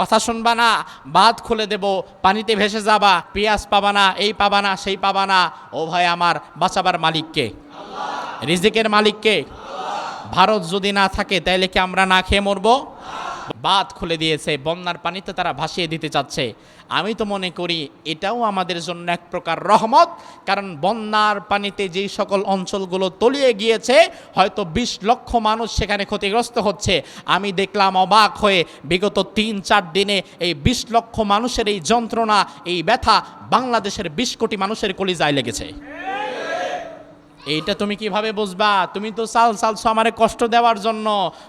কথা শুনবা না বাদ খুলে দেব, পানিতে ভেসে যাবা, পেঁয়াজ পাবা না, এই পাবা না, সেই পাবা না। ও ভাই আমার বাঁচাবার মালিককে। রিজিকের মালিককে। ভারত যদি না থাকে, তাইলে কি আমরা না খেয়ে মরবো? বাদ খুলে দিয়েছে, বন্যার পানিতে তারা ভাসিয়ে দিতে চাচ্ছে। আমি তো মনে করি এটাও আমাদের জন্য এক প্রকার রহমত, কারণ বন্যার পানিতে যেই সকল অঞ্চলগুলো তলিয়ে গিয়েছে, হয়তো বিশ লক্ষ মানুষ সেখানে ক্ষতিগ্রস্ত হচ্ছে। আমি দেখলাম অবাক হয়ে বিগত তিন চার দিনে এই বিশ লক্ষ মানুষের এই যন্ত্রণা, এই ব্যথা বাংলাদেশের বিশ কোটি মানুষের কলিজায় লেগেছে। এইটা তুমি কীভাবে বুঝবা? তুমি তো চাল চালছো আমারে কষ্ট দেওয়ার জন্য।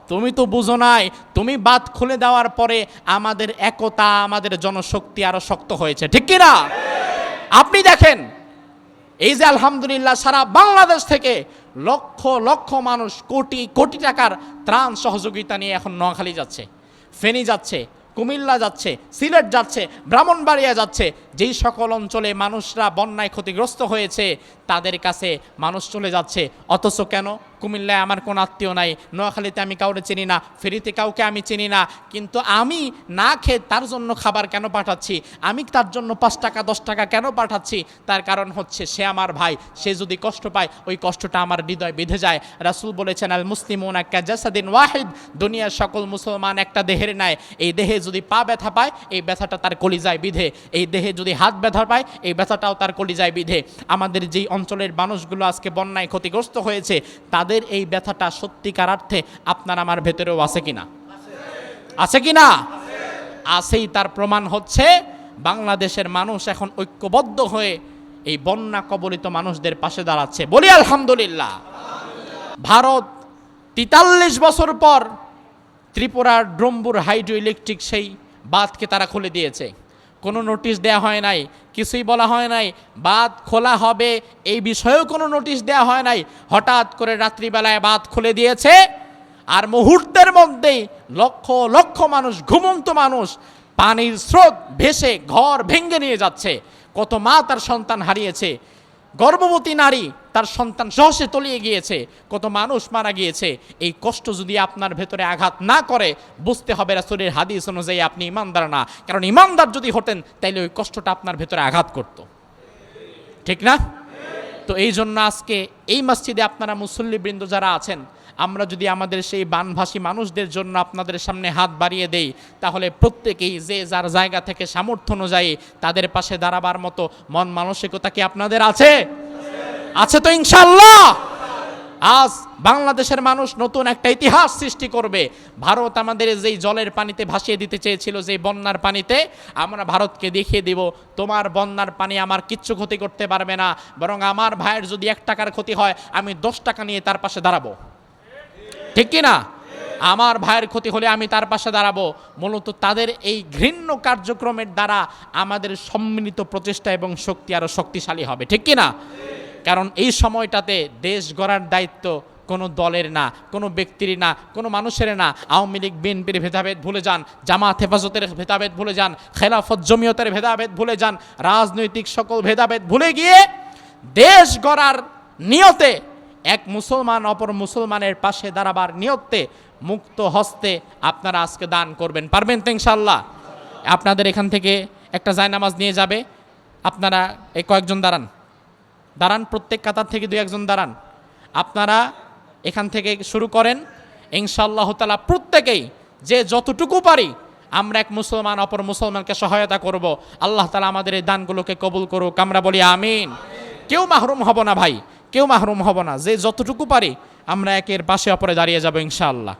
তুমি তো বুঝো নাই, তুমি বাদ খুলে দেওয়ার পরে আমাদের একতা, আমাদের জনশক্তি আরও শক্ত হয়েছে। ঠিক কিনা? আপনি দেখেন, এই যে আলহামদুলিল্লাহ সারা বাংলাদেশ থেকে লক্ষ লক্ষ মানুষ কোটি কোটি টাকার ত্রাণ সহযোগিতা নিয়ে এখন নোয়াখালী যাচ্ছে, ফেনী যাচ্ছে। কুমিল্লা যাচ্ছে, সিলেট যাচ্ছে, ব্রাহ্মণবাড়িয়া যাচ্ছে, যেই সকল অঞ্চলে মানুষরা বন্যায় ক্ষতিগ্রস্ত হয়েছে, তাদের কাছে মানুষ চলে যাচ্ছে। অথচ কেন? কুমিল্লায় আমার কোনো আত্মীয় নাই। নোয়াখালীতে আমি কাউকে চিনি না, ফেরিতে কাউকে আমি চিনি না। কিন্তু আমি না খেয়ে তার জন্য খাবার কেন পাঠাচ্ছি? আমি তার জন্য পাঁচ টাকা, দশ টাকা কেন পাঠাচ্ছি? তার কারণ হচ্ছে সে আমার ভাই। সে যদি কষ্ট পায়, ওই কষ্টটা আমার হৃদয় বেঁধে যায়। রাসুল বলেছেন আল মুসলিমুন একটা জাসাদিন ওয়াহিদ। দুনিয়ার সকল মুসলমান একটা দেহের নেয়। এই দেহে যদি পা ব্যথা পায়, এই ব্যথাটা তার কলিজায় বিধে। এই দেহে যদি হাত ব্যথা পায়, এই ব্যথাটাও তার কলিজায় বিধে। আমাদের যেই অঞ্চলের মানুষগুলো আজকে বন্যায় ক্ষতিগ্রস্ত হয়েছে, তাদের এই ব্যথাটা সত্যিকার অর্থে আপনার আমার ভেতরেও আছে কিনা? আছে কিনা? আছেই, তার প্রমাণ হচ্ছে বাংলাদেশের মানুষ এখন ঐক্যবদ্ধ হয়ে এই বন্যা কবলিত মানুষদের পাশে দাঁড়াচ্ছে। বলি আলহামদুলিল্লাহ। ভারত তেতাল্লিশ বছর পর ত্রিপুরার ড্রম্বুর হাইড্রো ইলেকট্রিক সেই বাঁধকে তারা খুলে দিয়েছে। কোনো নোটিশ দেওয়া হয় নাই, কিছুই বলা হয় নাই বাঁধ খোলা হবে, এই বিষয়েও কোনো নোটিশ দেওয়া হয় নাই। হঠাৎ করে রাত্রিবেলায় বাঁধ খুলে দিয়েছে, আর মুহূর্তের মধ্যেই লক্ষ লক্ষ মানুষ, ঘুমন্ত মানুষ পানির স্রোত ভেসে ঘর ভেঙে নিয়ে যাচ্ছে। কত মা তার সন্তান হারিয়েছে। গর্ভবতী নারী তার সন্তান সহসে তলিয়ে গিয়েছে, কত মানুষ মারা গিয়েছে, এই কষ্ট যদি আপনার ভেতরে আঘাত না করে, বুঝতে হবে রাসুলের হাদিস অনুযায়ী আপনি ইমানদার না। কারণ ইমানদার যদি হতেন, তাইলে ওই কষ্টটা আপনার ভেতরে আঘাত করত। ঠিক না? তো এই জন্য আজকে এই মসজিদে আপনারা মুসল্লিবৃন্দ যারা আছেন, আমরা যদি আমাদের সেই বানভাসী মানুষদের জন্য আপনাদের সামনে হাত বাড়িয়ে দেই, তাহলে প্রত্যেকেই যে যার জায়গা থেকে সামর্থ্য অনুযায়ী তাদের পাশে দাঁড়াবার মতো মন মানসিকতা কি আপনাদের আছে? আছে তো ইনশাল্লাহ আজ বাংলাদেশের মানুষ নতুন একটা ইতিহাস সৃষ্টি করবে। ভারত আমাদের যেই জলের পানিতে ভাসিয়ে দিতে চেয়েছিল যে বন্যার পানিতে, আমরা ভারতকে দেখিয়ে দিব, তোমার বন্যার পানি আমার কিচ্ছু ক্ষতি করতে পারবে না, বরং আমার ভাইয়ের যদি এক টাকার ক্ষতি হয়, আমি দশ টাকা নিয়ে তার পাশে দাঁড়াবো। ঠিক কি না? আমার ভাইয়ের ক্ষতি হলে আমি তার পাশে দাঁড়াবো। মূলত তাদের এই ঘৃণ্য কার্যক্রমের দ্বারা আমাদের সম্মিলিত প্রচেষ্টা এবং শক্তি আরও শক্তিশালী হবে। ঠিক কি না? কারণ এই সময়টাতে দেশ গড়ার দায়িত্ব কোনো দলের না, কোনো ব্যক্তির না, কোনো মানুষের না। আওয়ামী লীগ, বিএনপির ভেদাভেদ ভুলে যান, জামাত হেফাজতের ভেদাভেদ ভুলে যান, খেলাফত জমিয়তের ভেদাভেদ ভুলে যান, রাজনৈতিক সকল ভেদাভেদ ভুলে গিয়ে দেশ গড়ার নিয়তে এক মুসলমান অপর মুসলমানের পাশে দাঁড়াবার নিয়তে মুক্ত হস্তে আপনারা আজকে দান করবেন। পারবেন তো ইনশাল্লাহ আপনাদের এখান থেকে একটা জায়নামাজ নিয়ে যাবে। আপনারা এই কয়েকজন দাঁড়ান। দাঁড়ান, প্রত্যেক কাতার থেকে দু একজন দাঁড়ান। আপনারা এখান থেকে শুরু করেন। ইনশাআল্লাহ তালা প্রত্যেকেই যে যতটুকু পারি, আমরা এক মুসলমান, অপর মুসলমানকে সহায়তা করব। আল্লাহ তালা আমাদের এই দানগুলোকে কবুল করুক। আমরা বলি আমিন। কেউ মাহরুম হব না ভাই, কেউ মাহরুম হব না। যে যতটুকু পারি, আমরা একের পাশে অপরে দাঁড়িয়ে যাব ইনশাআল্লাহ।